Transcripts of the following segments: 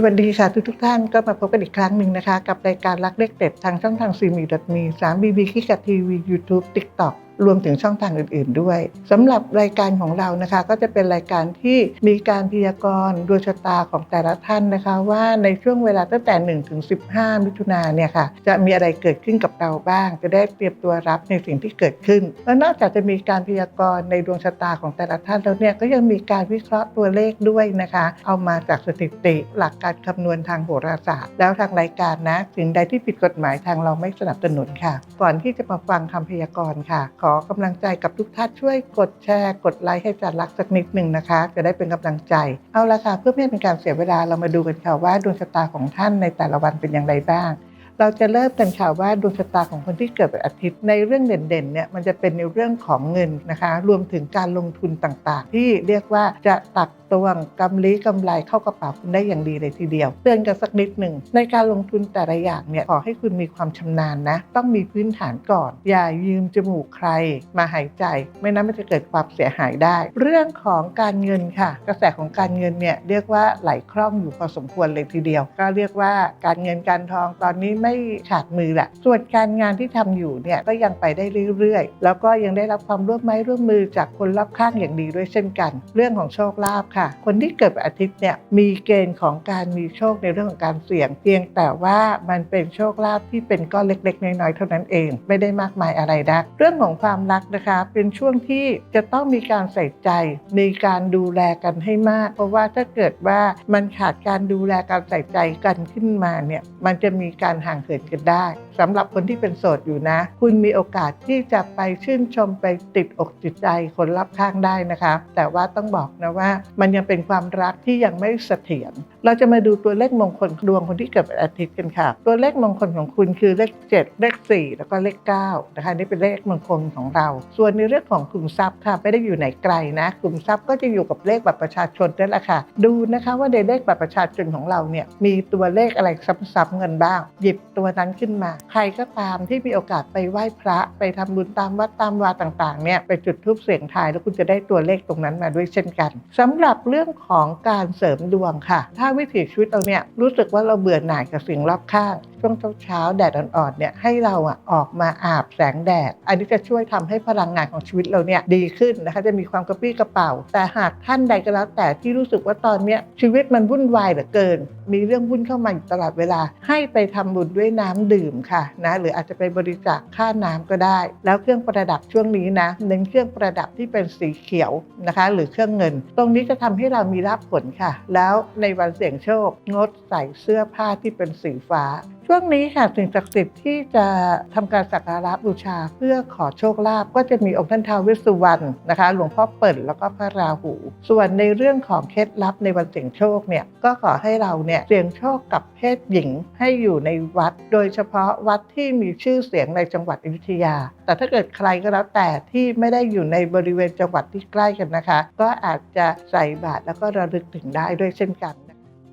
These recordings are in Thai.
สวัสดีค่ะทุกทุกท่านก็มาพบกันอีกครั้งหนึ่งนะคะ กับรายการรักเลขเด็ดทางช่องทางซีมีดมีสามบีบีคิกทีวียูทูบติ๊กต็อก รวมถึงช่องทางอื่น ๆ ด้วยสำหรับรายการของเรานะคะก็จะเป็นรายการที่มีการพยากรณ์ดวงชะตาของแต่ละท่านนะคะ ว่าในช่วงเวลาตั้งแต่1ถึง15 มิถุนาเนี่ยค่ะจะมีอะไรเกิดขึ้นกับเราบ้าง จะได้เตรียมตัวรับในสิ่งที่เกิดขึ้นและนอกจากจะมีการพยากรณ์ในดวงชะตาของแต่ละท่านแล้วเนี่ยก็ยังมีการวิเคราะห์ตัวเลขด้วยนะคะ เอามาจากสถิติหลักการคำนวณทางโหราศาสตร์ แล้วทางรายการนะสิ่งใดที่ผิดกฎหมายทางเราไม่สนับสนุนค่ะ ก่อนที่จะมาฟังคำพยากรณ์ค่ะขอกำลังใจกับทุกท่านช่วยกดแชร์ กดไลค์ให้จัดรักสักนิดหนึ่งนะคะ จะได้เป็นกำลังใจ เอาละค่ะเพื่อไม่ให้เป็นการเสียเวลาเรามาดูกันค่ะว่าดวงชะตาของท่านในแต่ละวันเป็นอย่างไรบ้าง เราจะเริ่มกันค่ะว่าดวงชะตาของคนที่เกิดวันอาทิตย์ในเรื่องเด่นๆเนี่ยมันจะเป็นในเรื่องของเงินนะคะ รวมถึงการลงทุนต่างๆ ที่เรียกว่าจะตักตวงกำลีกำไรเข้ากระเป๋าคุณได้อย่างดีเลยทีเดียวเตือนกันสักนิดหนึ่งในการลงทุนแต่ละอย่างเนี่ยขอให้คุณมีความชำนาญนะ ต้องมีพื้นฐานก่อน อย่ายืมจมูกใครมาหายใจ ไม่นั้นมันจะเกิดความเสียหายได้ เรื่องของการเงินค่ะ กระแสของการเงินเนี่ยเรียกว่าไหลคล่องอยู่พอสมควรเลยทีเดียว ก็เรียกว่าการเงินการทองตอนนี้ไม่ขาดมือแหละส่วนการงานที่ทำอยู่เนี่ยก็ยังไปได้เรื่อยๆ แล้วก็ยังได้รับความร่วมไม้ร่วมมือจากคนรอบข้างอย่างดีด้วยเช่นกัน เรื่องของโชคลาภค่ะคนที่เกิดอาทิตย์เนี่ยมีเกณฑ์ของการมีโชคในเรื่องของการเสี่ยงเพียงแต่ว่ามันเป็นโชคลาภที่เป็นก้อนเล็กๆ น้อยๆเท่านั้นเอง ไม่ได้มากมายอะไรนัก เรื่องของความรักนะคะ เป็นช่วงที่จะต้องมีการใส่ใจในการดูแลกันให้มาก เพราะว่าถ้าเกิดว่ามันขาดการดูแลการใส่ใจกันขึ้นมาเนี่ยมันจะมีการห่างเหินกันได้ สำหรับคนที่เป็นโสดอยู่นะ คุณมีโอกาสที่จะไปชื่นชมไปติดอกติดใจคนรอบข้างได้นะคะ แต่ว่าต้องบอกนะว่า มันยังเป็นความรักที่ยังไม่เสถียรเราจะมาดูตัวเลขมงคลดวงคนที่เกิดอาทิตย์กันค่ะ ตัวเลขมงคลของคุณคือเลข 7 เลข 4 แล้วก็เลข9นะคะนี่เป็นเลขมงคลของเรา ส่วนในเรื่องของกลุ่มทรัพย์ค่ะไม่ได้อยู่ไหนไกลนะกลุ่มทรัพย์ก็จะอยู่กับเลขบัตรประชาชนนั่นแหละค่ะ ดูนะคะว่าในเลขบัตรประชาชนของเราเนี่ยมีตัวเลขอะไรซ้ำๆเงินบ้าง หยิบตัวนั้นขึ้นมาใครก็ตามที่มีโอกาสไปไหว้พระไปทำบุญตามวัดตามวาต่างๆเนี่ยไปจุดทูปเสียงทายแล้วคุณจะได้ตัวเลขตรงนั้นมาด้วยเช่นกันสำหรับเรื่องของการเสริมดวงค่ะ ถ้าวิถีชีวิตเราเนี่ยรู้สึกว่าเราเบื่อหน่ายกับสิ่งรอบข้าง ช่วงเช้าๆแดดอ่อนๆเนี่ยให้เราอะออกมาอาบแสงแดด อันนี้จะช่วยทำให้พลังงานของชีวิตเราเนี่ยดีขึ้นนะคะจะมีความกระปรี้กระเป๋า แต่หากท่านใดก็แล้วแต่ที่รู้สึกว่าตอนเนี้ยชีวิตมันวุ่นวายเหลือเกิน มีเรื่องวุ่นเข้ามาอยู่ตลอดเวลา ให้ไปทำบุญด้วยน้ำดื่มค่ะนะหรืออาจจะไปบริจาคค่าน้ำก็ได้ แล้วเครื่องประดับช่วงนี้นะเน้นเครื่องประดับที่เป็นสีเขียวนะคะ หรือเครื่องเงิน ตรงนี้จะทำให้เรามีลาภผลค่ะ แล้วในวันเสี่ยงโชคงดใส่เสื้อผ้าที่เป็นสีฟ้าช่วงนี้ค่ะสิ่งศักดิ์สิทธิ์ที่จะทำการสักการะบูชาเพื่อขอโชคลาภก็จะมีองค์ท่านท้าวเวสสุวรรณนะคะ หลวงพ่อเปิ่นแล้วก็พระราหู ส่วนในเรื่องของเคล็ดลับในวันเสี่ยงโชคเนี่ยก็ขอให้เราเนี่ยเสี่ยงโชคกับเพศหญิงให้อยู่ในวัด โดยเฉพาะวัดที่มีชื่อเสียงในจังหวัดอยุธยา แต่ถ้าเกิดใครก็แล้วแต่ที่ไม่ได้อยู่ในบริเวณจังหวัดที่ใกล้กันนะคะ ก็อาจจะใส่บาตรแล้วก็ระลึกถึงได้ด้วยเช่นกัน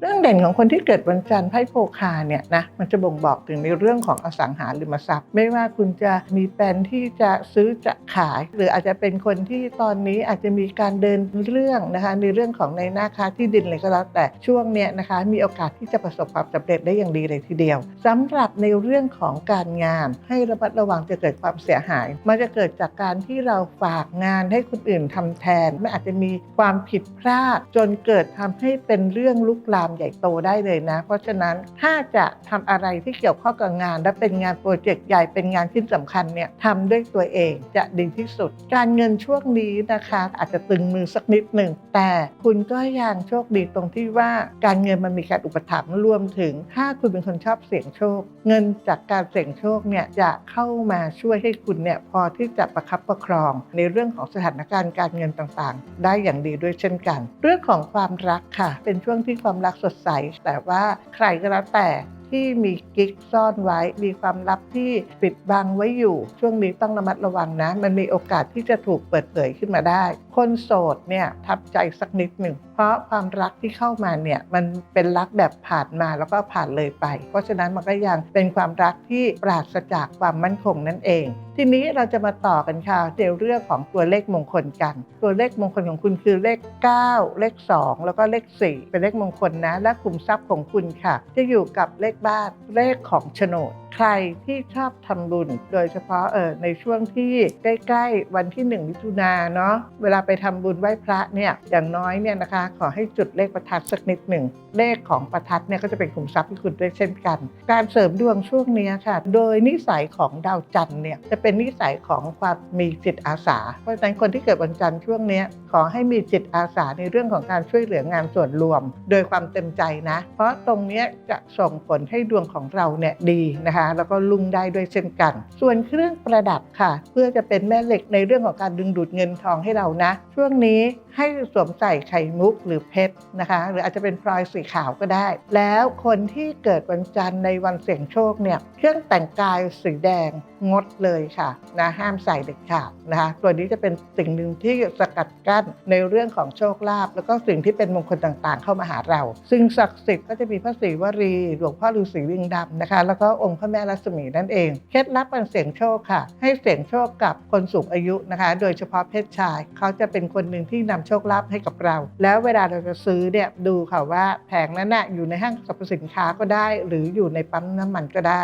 เรื่องเด่นของคนที่เกิดวันจันทร์ไพ่โพคาเนี่ยนะมันจะบ่งบอกถึงในเรื่องของอสังหาริมทรัพย์ ไม่ว่าคุณจะมีแผนที่จะซื้อจะขาย หรืออาจจะเป็นคนที่ตอนนี้อาจจะมีการเดินเรื่องนะคะในเรื่องของในหน้าค้าที่ดินเลยก็แล้วแต่ช่วงเนี้ยนะคะ มีโอกาสที่จะประสบความสำเร็จได้อย่างดีเลยทีเดียวสำหรับในเรื่องของการงาน ให้ระมัดระวังจะเกิดความเสียหาย มันจะเกิดจากการที่เราฝากงานให้คนอื่นทำแทนไม่อาจจะมีความผิดพลาด จนเกิดทำให้เป็นเรื่องลุกลามใหญ่โตได้เลยนะ เพราะฉะนั้นถ้าจะทำอะไรที่เกี่ยวข้องกับงาน และเป็นงานโปรเจกต์ใหญ่เป็นงานที่สำคัญเนี่ยทำด้วยตัวเองจะดีที่สุด การเงินช่วงนี้นะคะ อาจจะตึงมือสักนิดหนึ่งแต่คุณก็ยังโชคดีตรงที่ว่าการเงินมันมีการอุปถัมภ์รวมถึง ถ้าคุณเป็นคนชอบเสี่ยงโชค เงินจากการเสี่ยงโชคเนี่ยจะเข้ามาช่วยให้คุณเนี่ยพอที่จะประคับประครอง ในเรื่องของสถานการณ์การเงินต่างๆ ได้อย่างดีด้วยเช่นกัน เรื่องของความรักค่ะ เป็นช่วงที่ความรักสดใส แต่ว่าใครก็แล้วแต่ที่มีกิ๊กซ่อนไว้ มีความลับที่ปิดบังไว้อยู่ ช่วงนี้ต้องระมัดระวังนะ มันมีโอกาสที่จะถูกเปิดเผยขึ้นมาได้ คนโสดเนี่ยทับใจสักนิดหนึ่งเพราะความรักที่เข้ามาเนี่ยมันเป็นรักแบบผ่านมาแล้วก็ผ่านเลยไป เพราะฉะนั้นมันก็ยังเป็นความรักที่ปราศจากความมั่นคงนั่นเอง ทีนี้เราจะมาต่อกันค่ะในเรื่องของตัวเลขมงคลกัน ตัวเลขมงคลของคุณคือเลข 9 เลข 2 แล้วก็เลข 4 เป็นเลขมงคลนะ และกลุ่มทรัพย์ของคุณค่ะ จะอยู่กับเลขบ้านเลขของโฉนดใครที่ชอบทำบุญ โดยเฉพาะเออในช่วงที่ใกล้ ๆ วันที่1มิถุนาเนาะเวลาไปทำบุญไหว้พระเนี่ยอย่างน้อยเนี่ยนะคะขอให้จุดเลขประทัดสักนิดหนึ่ง เลขของประทัดเนี่ยก็จะเป็นขุมทรัพย์ที่คุณด้วยเช่นกัน การเสริมดวงช่วงนี้ค่ะ โดยนิสัยของดาวจันทร์เนี่ยจะเป็นนิสัยของความมีจิตอาสา เพราะฉะนั้นคนที่เกิดวันจันทร์ช่วงนี้ขอให้มีจิตอาสาในเรื่องของการช่วยเหลืองานส่วนรวม โดยความเต็มใจนะ เพราะตรงนี้จะส่งผลให้ดวงของเราเนี่ยดีนะคะ แล้วก็ลุ่งได้ด้วยเช่นกัน ส่วนเครื่องประดับค่ะ เพื่อจะเป็นแม่เหล็กในเรื่องของการดึงดูดเงินทองให้เรานะ ช่วงนี้ ให้สวมใส่ไข่มุกหรือเพชรนะคะ หรืออาจจะเป็นพลอยสีขาวก็ได้ แล้วคนที่เกิดวันจันทร์ในวันเสี่ยงโชคเนี่ยเครื่องแต่งกายสีแดง งดเลยค่ะนะห้ามใส่เด็ดขาดนะคะตัวนี้จะเป็นสิ่งหนึ่งที่สกัดกั้นในเรื่องของโชคลาภแล้วก็สิ่งที่เป็นมงคลต่างๆ เข้ามาหาเรา ซึ่งศักดิ์สิทธิ์ก็จะมีพระศรีวรีหลวงพ่อฤาษีลิงดำนะคะ แล้วก็องค์พระแม่รัศมีนั่นเองเคล็ดลับการเสี่ยงโชคค่ะ ให้เสี่ยงโชคกับคนสูงอายุนะคะ โดยเฉพาะเพศชาย เขาจะเป็นคนหนึ่งที่นำโชคลาภให้กับเรา แล้วเวลาเราจะซื้อเนี่ยดูค่ะว่าแผงนั้นน่ะอยู่ในห้างสรรพสินค้าก็ได้ หรืออยู่ในปั๊มน้ำมันก็ได้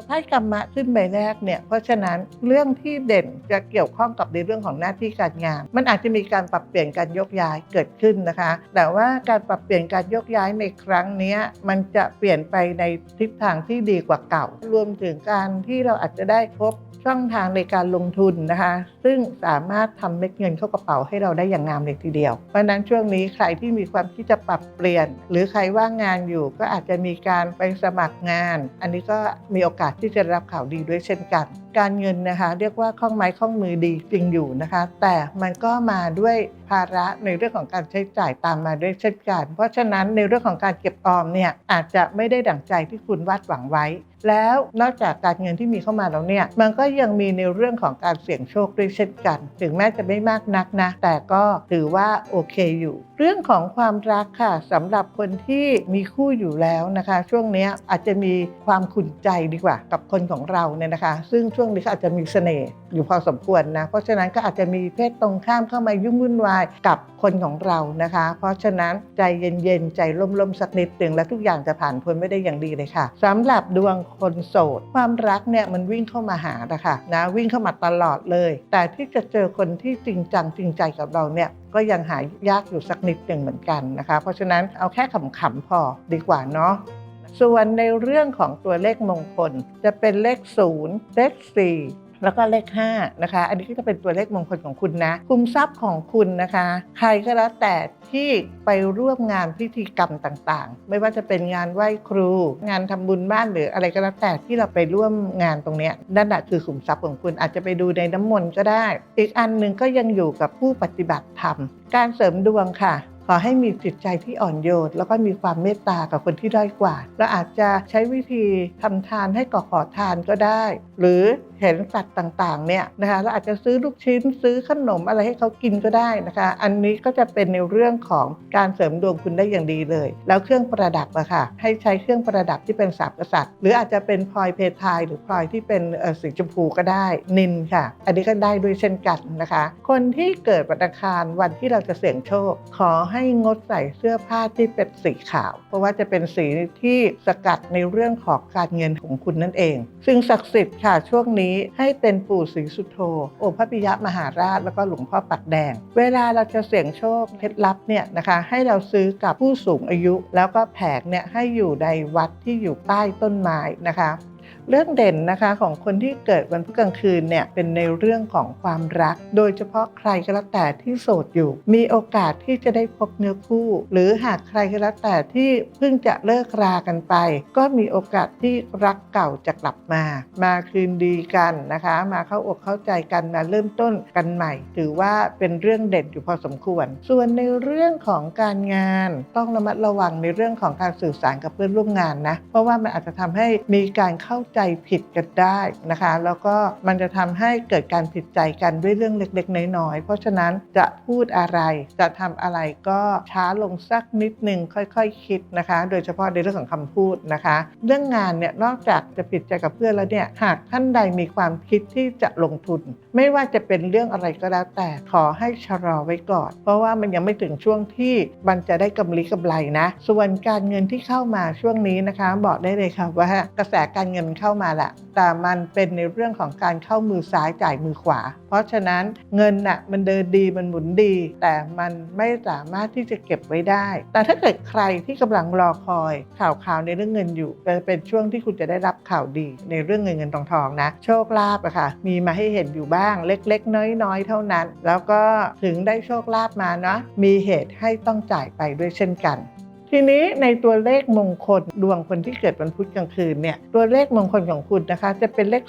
เอ่อไพ่กรรมะขึ้นใบแรกเนี่ยเพราะฉะนั้นเรื่องที่เด่นจะเกี่ยวข้องกับในเรื่องของหน้าที่การงาน มันอาจจะมีการปรับเปลี่ยนการยกย้ายเกิดขึ้นนะคะ แต่ว่าการปรับเปลี่ยนการยกย้ายในครั้งนี้มันจะเปลี่ยนไปในทิศทางที่ดีกว่าเก่า รวมถึงการที่เราอาจจะได้พบช่องทางในการลงทุนนะคะซึ่งสามารถทำเม็ดเงินเข้ากระเป๋าให้เราได้อย่างงามเลยทีเดียว เพราะฉะนั้นช่วงนี้ใครที่มีความที่จะปรับเปลี่ยน หรือใครว่างงานอยู่ก็อาจจะมีการไปสมัครงาน อันนี้ก็มีโอกาสที่จะรับข่าวดีด้วยเช่นกัน การเงินนะคะ เรียกว่าคล่องไม้คล่องมือดีจริงอยู่นะคะ แต่มันก็มาด้วยภาระในเรื่องของการใช้จ่ายตามมาด้วยเช่นกัน เพราะฉะนั้นในเรื่องของการเก็บออมเนี่ยอาจจะไม่ได้ดั่งใจที่คุณวาดหวังไว้ แล้วนอกจากการเงินที่มีเข้ามาแล้วเนี่ยมันก็ยังมีในเรื่องของการเสี่ยงโชคด้วยเช่นกัน ถึงแม้จะไม่มากนักนะ แต่ก็ถือว่าโอเคอยู่ เรื่องของความรักค่ะสำหรับคนที่มีคู่อยู่แล้วนะคะ ช่วงนี้อาจจะมีความขุ่นใจดีกว่า กับคนของเราเนี่ยนะคะ ซึ่งช่วงนี้ก็อาจจะมีเสน่ห์อยู่พอสมควรนะเพราะฉะนั้นก็อาจจะมีเพศตรงข้ามเข้ามายุ่งวุ่นวายกับคนของเรานะคะ เพราะฉะนั้นใจเย็นๆใจร่มๆสักนิดหนึ่งและทุกอย่างจะผ่านพ้นไม่ได้อย่างดีเลยค่ะสำหรับดวงคนโสด ความรักเนี่ยมันวิ่งเข้ามาหานะคะนะวิ่งเข้ามาตลอดเลย แต่ที่จะเจอคนที่จริงจังจริงใจกับเราเนี่ยก็ยังหายยากอยู่สักนิดหนึ่งเหมือนกันนะคะ เพราะฉะนั้นเอาแค่ขำๆพอดีกว่าเนาะส่วนในเรื่องของตัวเลขมงคลจะเป็นเลข 0 เลข 4 แล้วก็เลข5นะคะ อันนี้ก็จะเป็นตัวเลขมงคลของคุณนะคุมทรัพย์ของคุณนะคะ ใครก็แล้วแต่ที่ไปร่วมงานพิธีกรรมต่างๆ ไม่ว่าจะเป็นงานไหว้ครู งานทำบุญบ้านหรืออะไรก็แล้วแต่ที่เราไปร่วมงานตรงนี้นั่นแหะคือขุมทรัพย์ของคุณอาจจะไปดูในน้ำมนต์ก็ได้ อีกอันหนึ่งก็ยังอยู่กับผู้ปฏิบัติธรรม การเสริมดวงค่ะขอให้มีจิตใจที่อ่อนโยนแล้วก็มีความเมตตากับคนที่ด้อยกว่าเราอาจจะใช้วิธีทำทานให้ก่อขอทานก็ได้ หรือ เห็นสัตว์ต่างๆเนี่ยนะคะเราอาจจะซื้อลูกชิ้นซื้อขนมอะไรให้เขากินก็ได้นะคะ อันนี้ก็จะเป็นในเรื่องของการเสริมดวงคุณได้อย่างดีเลย แล้วเครื่องประดับอะค่ะให้ใช้เครื่องประดับที่เป็นสามกษัตริย์ หรืออาจจะเป็นพลอยเพทายหรือพลอยที่เป็นสีชมพูก็ได้นินค่ะ อันนี้ก็ได้ด้วยเช่นกันนะคะ คนที่เกิดวันอังคารวันที่เราจะเสี่ยงโชค ขอให้งดใส่เสื้อผ้าที่เป็นสีขาว เพราะว่าจะเป็นสีที่สกัดในเรื่องของการเงินของคุณนั่นเอง ซึ่งศักดิ์สิทธิ์ค่ะช่วงนี้ให้เป็นปู่ศรีสุโธองค์พระปิยมหาราชแล้วก็หลวงพ่อปักแดง เวลาเราจะเสี่ยงโชคเคล็ดลับเนี่ยนะคะ ให้เราซื้อกับผู้สูงอายุ แล้วก็แผงเนี่ยให้อยู่ในวัดที่อยู่ใต้ต้นไม้นะคะ เรื่องเด่นนะคะของคนที่เกิดวันพุธกลางคืนเนี่ยเป็นในเรื่องของความรัก โดยเฉพาะใครก็แล้วแต่ที่โสดอยู่ มีโอกาสที่จะได้พบเนื้อคู่ หรือหากใครก็แล้วแต่ที่เพิ่งจะเลิกรากันไป ก็มีโอกาสที่รักเก่าจะกลับมา มาคืนดีกันนะคะ มาเข้าอกเข้าใจกันมาเริ่มต้นกันใหม่ ถือว่าเป็นเรื่องเด่นอยู่พอสมควร ส่วนในเรื่องของการงาน ต้องระมัดระวังในเรื่องของการสื่อสารกับเพื่อนร่วมงานนะเพราะว่ามันอาจจะทำให้มีการเข้าใจใจผิดกันได้นะคะ แล้วก็มันจะทำให้เกิดการผิดใจกันด้วยเรื่องเล็กๆ น้อยๆ เพราะฉะนั้นจะพูดอะไรจะทำอะไรก็ช้าลงสักนิดหนึ่งค่อยๆคคิดนะคะ โดยเฉพาะในเรื่องของคำพูดนะคะ เรื่องงานเนี่ยนอกจากจะผิดใจกับเพื่อนแล้วเนี่ยหากท่านใดมีความคิดที่จะลงทุน ไม่ว่าจะเป็นเรื่องอะไรก็แล้วแต่ขอให้ชะลอไว้ก่อน เพราะว่ามันยังไม่ถึงช่วงที่มันจะได้กำไรกำไรนะ ส่วนการเงินที่เข้ามาช่วงนี้นะคะ บอกได้เลยค่ะว่ากระแสการเงินเข้ามาแหละแต่มันเป็นในเรื่องของการเข้ามือซ้ายจ่ายมือขวา เพราะฉะนั้นเงินน่ะมันเดินดีมันหมุนดี แต่มันไม่สามารถที่จะเก็บไว้ได้ แต่ถ้าเกิดใครที่กำลังรอคอยข่าวข่าวในเรื่องเงินอยู่จะเป็นช่วงที่คุณจะได้รับข่าวดี ในเรื่องเงินเงินทองทองนะ โชคลาภอะค่ะ มีมาให้เห็นอยู่บ้างเล็ก ๆ น้อย ๆ เท่านั้น แล้วก็ถึงได้โชคลาภมาเนาะมีเหตุให้ต้องจ่ายไปด้วยเช่นกัน ทีนี้ในตัวเลขมงคลดวงคนที่เกิดวันพุธกลางคืนเนี่ยตัวเลขมงคลของคุณนะคะ จะเป็นเลข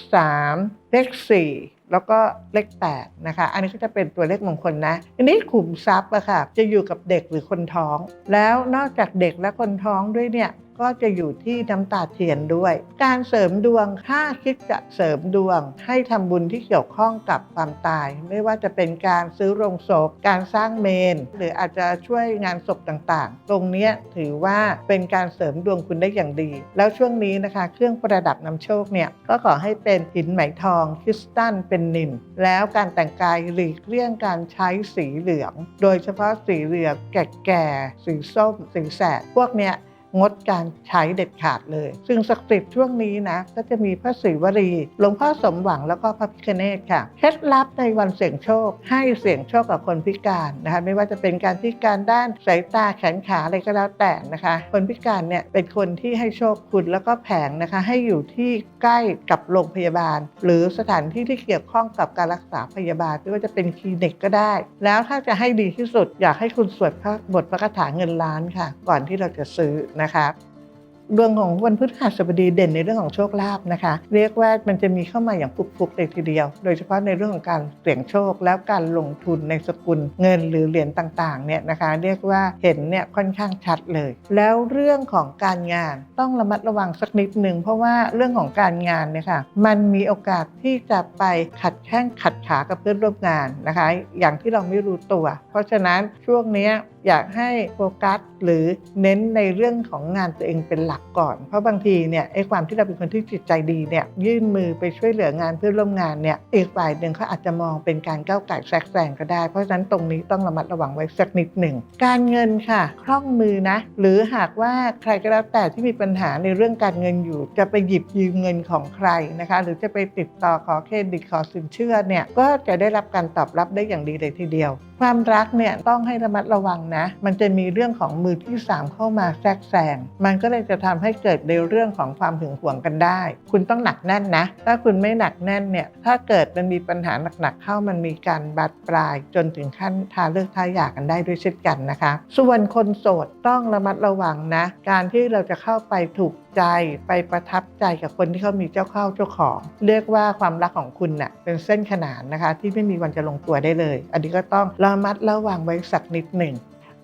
3 เลข 4 แล้วก็เลข8นะคะ อันนี้ก็จะเป็นตัวเลขมงคลนะทีนี้ขุมทรัพย์อะค่ะจะอยู่กับเด็กหรือคนท้อง แล้วนอกจากเด็กและคนท้องด้วยเนี่ย ก็จะอยู่ที่น้ำตาเทียนด้วย การเสริมดวงถ้าคิดจะเสริมดวง ให้ทำบุญที่เกี่ยวข้องกับความตาย ไม่ว่าจะเป็นการซื้อโรงศพ การสร้างเมน หรืออาจจะช่วยงานศพต่างๆ ตรงนี้ถือว่าเป็นการเสริมดวงคุณได้อย่างดี แล้วช่วงนี้นะคะ เครื่องประดับนำโชคเนี่ยก็ขอให้เป็นหินไหมทองคริสตัลเป็นนินแล้วการแต่งกายหลีกเลี่ยงการใช้สีเหลือง โดยเฉพาะสีเหลืองแก่ๆสีส้มสีแสดพวกเนี้ย งดการใช้เด็ดขาดเลยซึ่งศักดิ์สิทธิ์ช่วงนี้นะก็จะมีพระศรีวรี หลวงพ่อสมหวังแล้วก็พระพิฆเนศค่ะ เคล็ดลับในวันเสี่ยงโชค ให้เสี่ยงโชคกับคนพิการนะคะไม่ว่าจะเป็นการพิการด้านสายตาแขนขาอะไรก็แล้วแต่นะคะ คนพิการเนี่ยเป็นคนที่ให้โชคคุณแล้วก็แผงนะคะ ให้อยู่ที่ใกล้กับโรงพยาบาล หรือสถานที่ที่เกี่ยวข้องกับการรักษาพยาบาล ไม่ว่าจะเป็นคลินิกก็ได้ แล้วถ้าจะให้ดีที่สุดอยากให้คุณสวดพระบทพระคาถาเงินล้านค่ะ ก่อนที่เราจะซื้อนะคะดวงของวันพฤหัสบดีเด่นในเรื่องของโชคลาภนะคะ เรียกว่ามันจะมีเข้ามาอย่างฟุกๆเลยทีเดียว โดยเฉพาะในเรื่องของการเสี่ยงโชค แล้วการลงทุนในสกุลเงินหรือเหรียญต่างๆเนี่ยนะคะ เรียกว่าเห็นเนี่ยค่อนข้างชัดเลย แล้วเรื่องของการงานต้องระมัดระวังสักนิดหนึ่งเพราะว่าเรื่องของการงานเนี่ยค่ะมันมีโอกาสที่จะไปขัดแข้งขัดขากับเพื่อนร่วมงานนะคะ อย่างที่เราไม่รู้ตัว เพราะฉะนั้นช่วงนี้อยากให้โฟกัสหรือเน้นในเรื่องของงานตัวเองเป็นหลักก่อน เพราะบางทีเนี่ยไอ้ความที่เราเป็นคนที่จิตใจดีเนี่ยยื่นมือไปช่วยเหลืองานเพื่อนร่วมงานเนี่ยอีกฝ่ายหนึ่งเขาอาจจะมองเป็นการก้าวไก่แทรกแซงก็ได้ เพราะฉะนั้นตรงนี้ต้องระมัดระวังไว้สักนิดหนึ่ง การเงินค่ะคล่องมือนะ หรือหากว่าใครก็แล้วแต่ที่มีปัญหาในเรื่องการเงินอยู่ จะไปหยิบยืมเงินของใครนะคะ หรือจะไปติดต่อขอเครดิตขอสินเชื่อเนี่ยก็จะได้รับการตอบรับได้อย่างดีเลยทีเดียว ความรักเนี่ยต้องให้ระมัดระวังนะ มันจะมีเรื่องของมือที่ 3 เข้ามาแทรกแซง มันก็เลยจะทำให้เกิดในเรื่องของความหึงหวงกันได้ คุณต้องหนักแน่นนะ ถ้าคุณไม่หนักแน่นเนี่ย ถ้าเกิดมันมีปัญหาหนักๆเข้ามันมีการบาดปลาย จนถึงขั้นทาเลิกทาหย่ากันได้ด้วยเช่นกันนะคะ ส่วนคนโสดต้องระมัดระวังนะ การที่เราจะเข้าไปถูกใจไปประทับใจกับคนที่เขามีเจ้าเข้าเจ้าของ เรียกว่าความรักของคุณน่ะเป็นเส้นขนานนะคะ ที่ไม่มีวันจะลงตัวได้เลย อันนี้ก็ต้องระมัดระวังไว้สักนิดหนึ่ง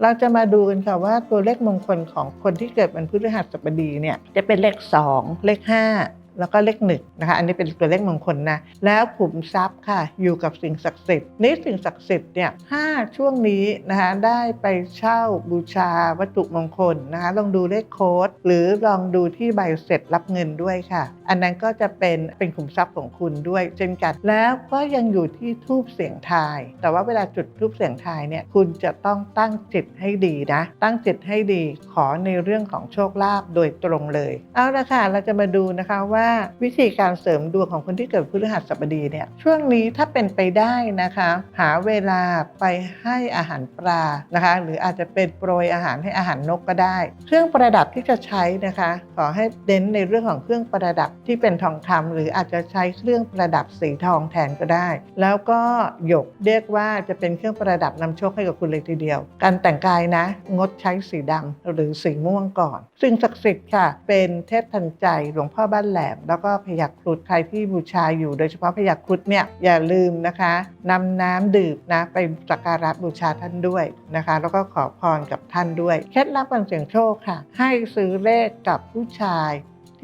เราจะมาดูกันค่ะว่าตัวเลขมงคลของคนที่เกิดวันพฤหัสบดีเนี่ยจะเป็นเลข 2 เลข 5 แล้วก็เลขหนึ่งนะคะ อันนี้เป็นตัวเลขมงคลนะ แล้วขุมทรัพย์ค่ะ อยู่กับสิ่งศักดิ์สิทธิ์นี่สิ่งศักดิ์สิทธิ์เนี่ยถ้าช่วงนี้นะคะได้ไปเช่าบูชาวัตถุมงคลนะคะลองดูเลขโค้ด หรือลองดูที่ใบเสร็จรับเงินด้วยค่ะ อันนั้นก็จะเป็นเป็นขุมทรัพย์ของคุณด้วย เช่นกันแล้วก็ยังอยู่ที่ทูบเสียงทาย แต่ว่าเวลาจุดทูบเสียงทายเนี่ยคุณจะต้องตั้งจิตให้ดีนะตั้งจิตให้ดีขอในเรื่องของโชคลาภโดยตรงเลย เอาละค่ะเราจะมาดูนะคะว่าวิธีการเสริมดวงของคนที่เกิดพฤหัสบดีเนี่ยช่วงนี้ถ้าเป็นไปได้นะคะ หาเวลาไปให้อาหารปลานะคะ หรืออาจจะเป็นโปรยอาหารให้อาหารนกก็ได้ เครื่องประดับที่จะใช้นะคะ ขอให้เน้นในเรื่องของเครื่องประดับที่เป็นทองคำหรืออาจจะใช้เครื่องประดับสีทองแทนก็ได้ แล้วก็หยกเรียกว่าจะเป็นเครื่องประดับนำโชคให้กับคุณเลยทีเดียว การแต่งกายนะ งดใช้สีดำหรือสีม่วงก่อนสิ่งศักดิ์สิทธิ์ค่ะ เป็นเทพทันใจหลวงพ่อบ้านแหลมแล้วก็พยัครุฑใครที่บูชาอยู่โดยเฉพาะพยัคฆ์ครุฑเนี่ยอย่าลืมนะคะนำน้ำดื่มนะไปสักการะบูชาท่านด้วยนะคะ แล้วก็ขอพรกับท่านด้วยเคล็ดลับการเสี่ยงโชคค่ะ ให้ซื้อเลขกับผู้ชาย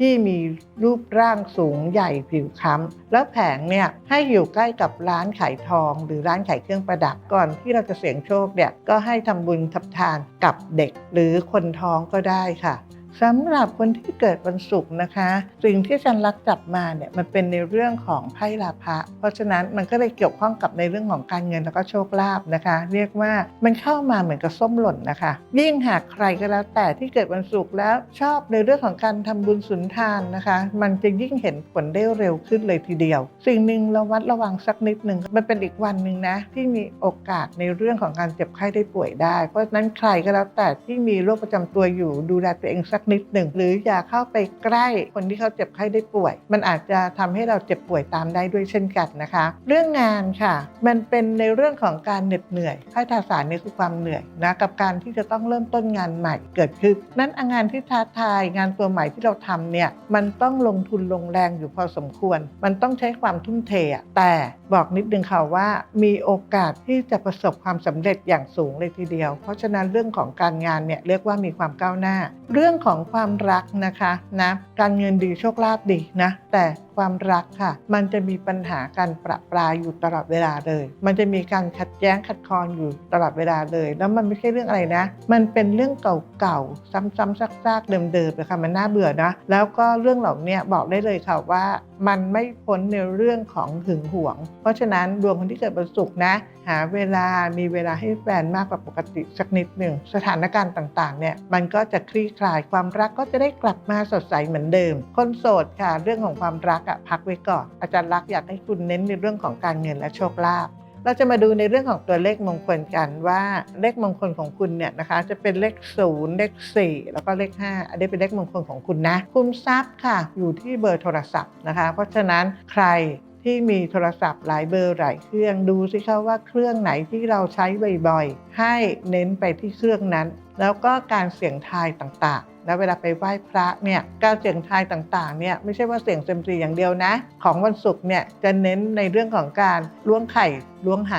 ที่มีรูปร่างสูงใหญ่ผิวค้ำแล้วแผงเนี่ยให้อยู่ใกล้กับร้านขายทอง หรือร้านขายเครื่องประดับก่อนที่เราจะเสี่ยงโชคเนี่ยก็ให้ทำบุญทับทานกับเด็กหรือคนท้องก็ได้ค่ะ สำหรับคนที่เกิดวันศุกร์นะคะ สิ่งที่อาจันรักจับมาเนี่ยมันเป็นในเรื่องของไพ่ลาภะเพราะฉะนั้นมันก็เลยเกี่ยวข้องกับในเรื่องของการเงินแล้วก็โชคลาภนะคะ เรียกว่ามันเข้ามาเหมือนกับส้มหล่นนะคะ ยิ่งหากใครก็แล้วแต่ที่เกิดวันศุกร์แล้วชอบในเรื่องของการทำบุญสุนทานนะคะ มันจะยิ่งเห็นผลได้เร็วขึ้นเลยทีเดียว สิ่งหนึ่งเราวัดระวังสักนิดหนึ่งมันเป็นอีกวันหนึ่งนะที่มีโอกาสในเรื่องของการเจ็บไข้ได้ป่วยได้ เพราะฉะนั้นใครก็แล้วแต่ที่มีโรคประจำตัวอยู่ดูแลตัวเองสักนิดหนึ่ง หรืออย่าเข้าไปใกล้คนที่เขาเจ็บไข้ได้ป่วย มันอาจจะทำให้เราเจ็บป่วยตามได้ด้วยเช่นกันนะคะ เรื่องงานค่ะ มันเป็นในเรื่องของการเหน็ดเหนื่อยไพ่ทาสารนี่คือความเหนื่อยนะกับการที่จะต้องเริ่มต้นงานใหม่เกิดขึ้นนั้นงานที่ท้าทายงานตัวใหม่ที่เราทำเนี่ยมันต้องลงทุนลงแรงอยู่พอสมควร มันต้องใช้ความทุ่มเทแต่บอกนิดนึงค่ะว่ามีโอกาสที่จะประสบความสำเร็จอย่างสูงเลยทีเดียว เพราะฉะนั้นเรื่องของการงานเนี่ยเรียกว่ามีความก้าวหน้า เรื่องของความรักนะคะนะการเงินดีโชคลาภดีนะแต่ความรักค่ะ มันจะมีปัญหาการประปรายอยู่ตลอดเวลาเลย มันจะมีการขัดแย้งขัดคอนอยู่ตลอดเวลาเลย แล้วมันไม่ใช่เรื่องอะไรนะ มันเป็นเรื่องเก่าๆ ซ้ำๆซากๆเดิมๆเลยค่ะมันน่าเบื่อนะ แล้วก็เรื่องเหล่านี้บอกได้เลยค่ะว่ามันไม่พ้นในเรื่องของหึงหวง เพราะฉะนั้นดวงคนที่เกิดวันศุกร์นะ หาเวลามีเวลาให้แฟนมากกว่าปกติสักนิดหนึ่ง สถานการณ์ต่างๆเนี่ยมันก็จะคลี่คลายความรักก็จะได้กลับมาสดใสเหมือนเดิม คนโสดค่ะ เรื่องของความรักอะพักไว้ก่อน อาจารย์รักอยากให้คุณเน้นในเรื่องของการเงินและโชคลาภเราจะมาดูในเรื่องของตัวเลขมงคลกันว่าเลขมงคลของคุณเนี่ยนะคะจะเป็นเลข0เลข4แล้วก็เลข5อันนี้เป็นเลขมงคลของคุณนะคุมทรัพย์ค่ะ อยู่ที่เบอร์โทรศัพท์นะคะ เพราะฉะนั้นใครที่มีโทรศัพท์หลายเบอร์หลายเครื่องดูสิคะว่าเครื่องไหนที่เราใช้บ่อยๆ ให้เน้นไปที่เครื่องนั้น แล้วก็การเสี่ยงทายต่างๆ แล้วเวลาไปไหว้พระเนี่ยการเสี่ยงทายต่างๆเนี่ยไม่ใช่ว่าเสี่ยงเซมซีอย่างเดียวนะ ของวันศุกร์เนี่ยจะเน้นในเรื่องของการล้วงไข่ล้วงไห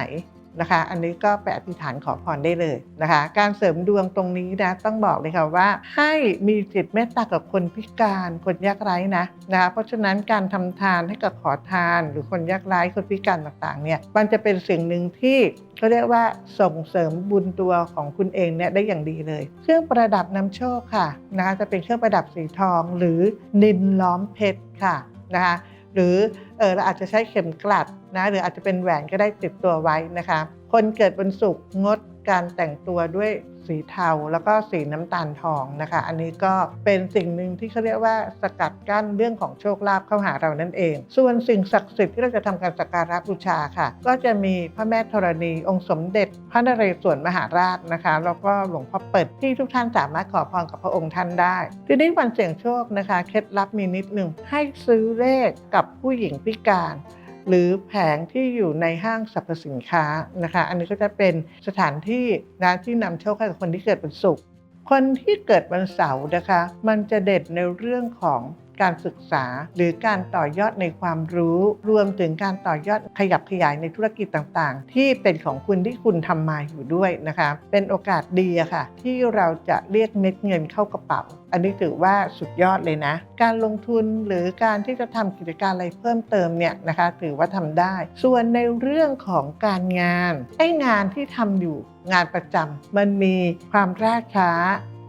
นะคะ อันนี้ก็ไปอธิษฐานขอพรได้เลยนะคะ การเสริมดวงตรงนี้นะต้องบอกเลยค่ะว่า ให้มีจิตเมตตากับคนพิการคนยากไร้นะนะคะเพราะฉะนั้นการทำทานให้กับขอทานหรือคนยากไร้คนพิการต่างๆเนี่ยมันจะเป็นสิ่งหนึ่งที่เขาเรียกว่าส่งเสริมบุญตัวของคุณเองเนี่ยได้อย่างดีเลย เครื่องประดับนำโชคค่ะนะคะจะเป็นเครื่องประดับสีทองหรือนินล้อมเพชรค่ะนะคะหรือ เออเราอาจจะใช้เข็มกลัดนะหรืออาจจะเป็นแหวนก็ได้ติดตัวไว้นะคะ คนเกิดวันศุกร์งด การแต่งตัวด้วยสีเทาแล้วก็สีน้ำตาลทองนะคะ อันนี้ก็เป็นสิ่งหนึ่งที่เขาเรียกว่าสกัดกั้นเรื่องของโชคลาภเข้าหาเรานั่นเอง ส่วนสิ่งศักดิ์สิทธิ์ที่เราจะทำการสักการะบูชาค่ะ ก็จะมีพระแม่ธรณีองค์สมเด็จ พระนเรศวรมหาราชนะคะ แล้วก็หลวงพ่อเปิดที่ทุกท่านสามารถขอพรกับพระองค์ท่านได้ ทีนี้วันเสี่ยงโชคนะคะ เคล็ดลับมีนิดหนึ่งให้ซื้อเลขกับผู้หญิงพิการ หรือแผงที่อยู่ในห้างสรรพสินค้านะคะ อันนี้ก็จะเป็นสถานที่นะที่นำโชคให้กับคนที่เกิดวันศุกร์คนที่เกิดวันเสาร์นะคะ มันจะเด็ดในเรื่องของ การศึกษา หรือการต่อยอดในความรู้ รวมถึงการต่อยอดขยับขยายในธุรกิจต่างๆ ที่เป็นของคุณที่คุณทำมาอยู่ด้วยนะคะเป็นโอกาสดีอะค่ะ ที่เราจะเรียกเม็ดเงินเข้ากระเป๋า อันนี้ถือว่าสุดยอดเลยนะ การลงทุนหรือการที่จะทำกิจการอะไรเพิ่มเติมเนี่ยนะคะถือว่าทำได้ ส่วนในเรื่องของการงานไอ้งานที่ทำอยู่งานประจำมันมีความล่าช้า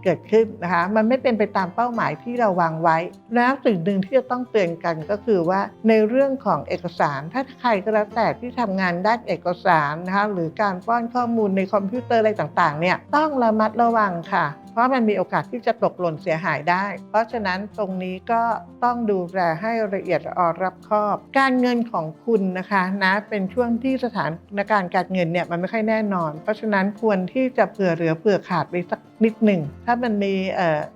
เกิดขึ้นนะคะมันไม่เป็นไปตามเป้าหมายที่เราวางไว้ แล้วสิ่งหนึ่งที่จะต้องเตือนกันก็คือว่าในเรื่องของเอกสาร ถ้าใครก็แล้วแต่ที่ทำงานด้านเอกสารนะคะหรือการป้อนข้อมูลในคอมพิวเตอร์อะไรต่างๆเนี่ยต้องระมัดระวังค่ะ เพราะมันมีโอกาสที่จะตกหล่นเสียหายได้ เพราะฉะนั้นตรงนี้ก็ต้องดูแลให้ละเอียดละออรับคอบ การเงินของคุณนะคะนะเป็นช่วงที่สถานการณ์การเงินเนี่ยมันไม่ค่อยแน่นอน เพราะฉะนั้นควรที่จะเผื่อเหลือเผื่อขาดไว้สักนิดหนึ่ง ถ้ามันมี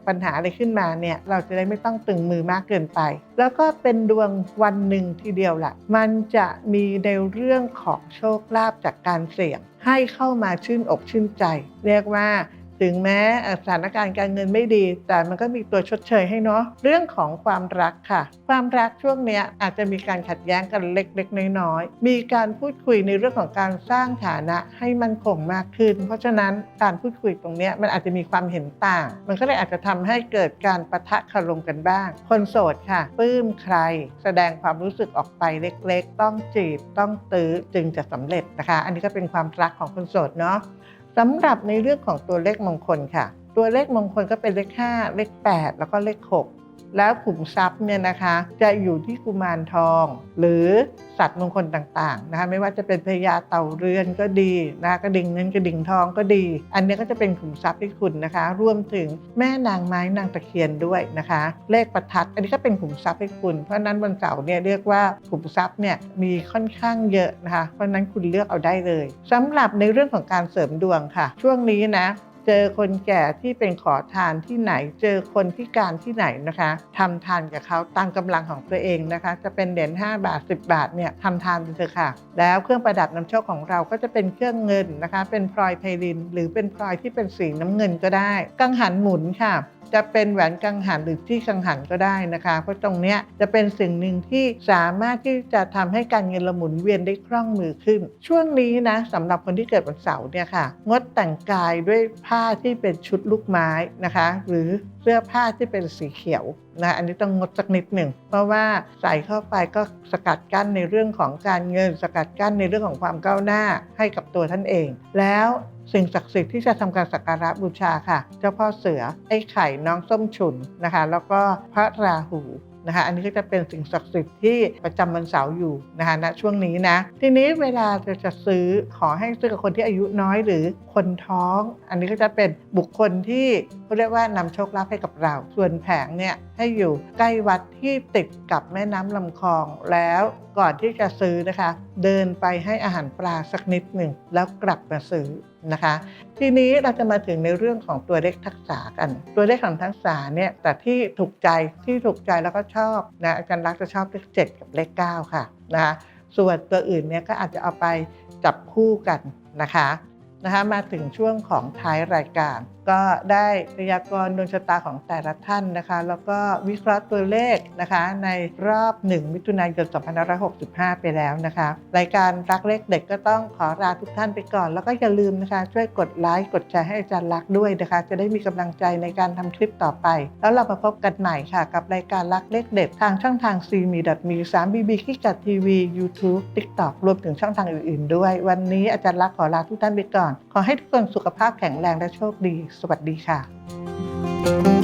ปัญหาอะไรขึ้นมาเนี่ยเราจะได้ไม่ต้องตึงมือมากเกินไป แล้วก็เป็นดวงวันหนึ่งทีเดียวแหละมันจะมีในเรื่องของโชคลาภจากการเสี่ยง ให้เข้ามาชื่นอกชื่นใจ เรียกว่า ถึงแม้สถานการณ์การเงินไม่ดี แต่มันก็มีตัวชดเชยให้เนาะเรื่องของความรักค่ะ ความรักช่วงเนี้ยอาจจะมีการขัดแย้งกันเล็กๆ น้อยๆมีการพูดคุยในเรื่องของการสร้างฐานะให้มันคงมากขึ้น เพราะฉะนั้นการพูดคุยตรงเนี้ยมันอาจจะมีความเห็นต่าง มันก็เลยอาจจะทำให้เกิดการปะทะคารมกันบ้าง คนโสดค่ะปลื้มใคร แสดงความรู้สึกออกไปเล็กๆ ต้องจีบต้องตื้อจึงจะสำเร็จนะคะ อันนี้ก็เป็นความรักของคนโสดเนาะ สำหรับในเรื่องของตัวเลขมงคลค่ะ ตัวเลขมงคลก็เป็นเลข 5 เลข 8 แล้วก็เลข 6 แล้วขุมทรัพย์เนี่ยนะคะจะอยู่ที่กุมารทอง หรือสัตว์มงคลต่างๆนะคะไม่ว่าจะเป็นพญาเต่าเรือนก็ดีนะคะกระดิ่งเงินกระดิ่งทองก็ดี อันนี้ก็จะเป็นขุมทรัพย์ให้คุณนะคะ รวมถึงแม่นางไม้นางตะเคียนด้วยนะคะ เลขประทัดอันนี้ก็เป็นขุมทรัพย์ให้คุณ เพราะนั้นวันเสาร์เนี่ยเรียกว่าขุมทรัพย์เนี่ยมีค่อนข้างเยอะนะคะเพราะฉะนั้นคุณเลือกเอาได้เลยสำหรับในเรื่องของการเสริมดวงค่ะ ช่วงนี้นะ เจอคนแก่ที่เป็นขอทานที่ไหน เจอคนพิการที่ไหนนะคะทำทานกับเขาตามกำลังของตัวเองนะคะ จะเป็นเหรียญ5บาท 10 บาทเนี่ยทำทานไปเถอะค่ะ แล้วเครื่องประดับน้ำโชคของเราก็จะเป็นเครื่องเงินนะคะ เป็นพลอยไพลิน หรือเป็นพลอยที่เป็นสีน้ำเงินก็ได้ กังหันหมุนค่ะจะเป็นแหวนกังหันหรือที่กังหันก็ได้นะคะ เพราะตรงเนี้ยจะเป็นสิ่งหนึ่งที่สามารถที่จะทำให้การเงินเราหมุนเวียนได้คล่องมือขึ้น ช่วงนี้นะสำหรับคนที่เกิดวันเสาร์เนี่ยค่ะ งดแต่งกายด้วยผผ้าที่เป็นชุดลูกไม้นะคะ หรือเสื้อผ้าที่เป็นสีเขียวนะอันนี้ต้องงดสักนิดหนึ่ง เพราะว่าใส่เข้าไปก็สกัดกั้นในเรื่องของการเงิน สกัดกั้นในเรื่องของความก้าวหน้าให้กับตัวท่านเอง แล้วสิ่งศักดิ์สิทธิ์ที่จะทำการสักการะบูชาค่ะ เจ้าพ่อเสือไอ้ไข่น้องส้มฉุนนะคะ แล้วก็พระราหู นะคะอันนี้ก็จะเป็นสิ่งศักดิ์สิทธิ์ที่ประจำวันเสาร์อยู่นะคะณช่วงนี้นะ ทีนี้เวลาจะจะซื้อขอให้ซื้อกับคนที่อายุน้อยหรือคนท้อง อันนี้ก็จะเป็นบุคคลที่เขาเรียกว่านำโชคลาภให้กับเรา ส่วนแผงเนี่ยให้อยู่ใกล้วัดที่ติดกับแม่น้ำลำคลองแล้วก่อนที่จะซื้อนะคะ เดินไปให้อาหารปลาสักนิดหนึ่งแล้วกลับมาซื้อ นะคะ ทีนี้เราจะมาถึงในเรื่องของตัวเลขทักษะกัน ตัวเลขของทักษะเนี่ยแต่ที่ถูกใจที่ถูกใจแล้วก็ชอบนะอาจารย์รักจะชอบเลข7กับเลข9ค่ะนะคะส่วนตัวอื่นเนี่ยก็อาจจะเอาไปจับคู่กันนะคะ นะคะมาถึงช่วงของท้ายรายการ ก็ได้พยากรณ์ดวงชะตาของแต่ละท่านนะคะ แล้วก็วิเคราะห์ตัวเลขนะคะ ในรอบ 1 มิถุนายน 2565 ไปแล้วนะคะ รายการรักเลขเด็กก็ต้องขอลาทุกท่านไปก่อน แล้วก็อย่าลืมนะคะ ช่วยกดไลค์กดแชร์ให้อาจารย์รักด้วยนะคะ จะได้มีกำลังใจในการทำคลิปต่อไป แล้วเรามาพบกันใหม่ค่ะ กับรายการรักเลขเด็ดทางช่องทาง c m e m 3 bb คิกจัดทีวี YouTube TikTok รวมถึงช่องทางอื่นๆ ด้วย วันนี้อาจารย์รักขอลาทุกท่านไปก่อนอน ขอให้ทุกคนสุขภาพแข็งแรงและโชคดี สวัสดีค่ะ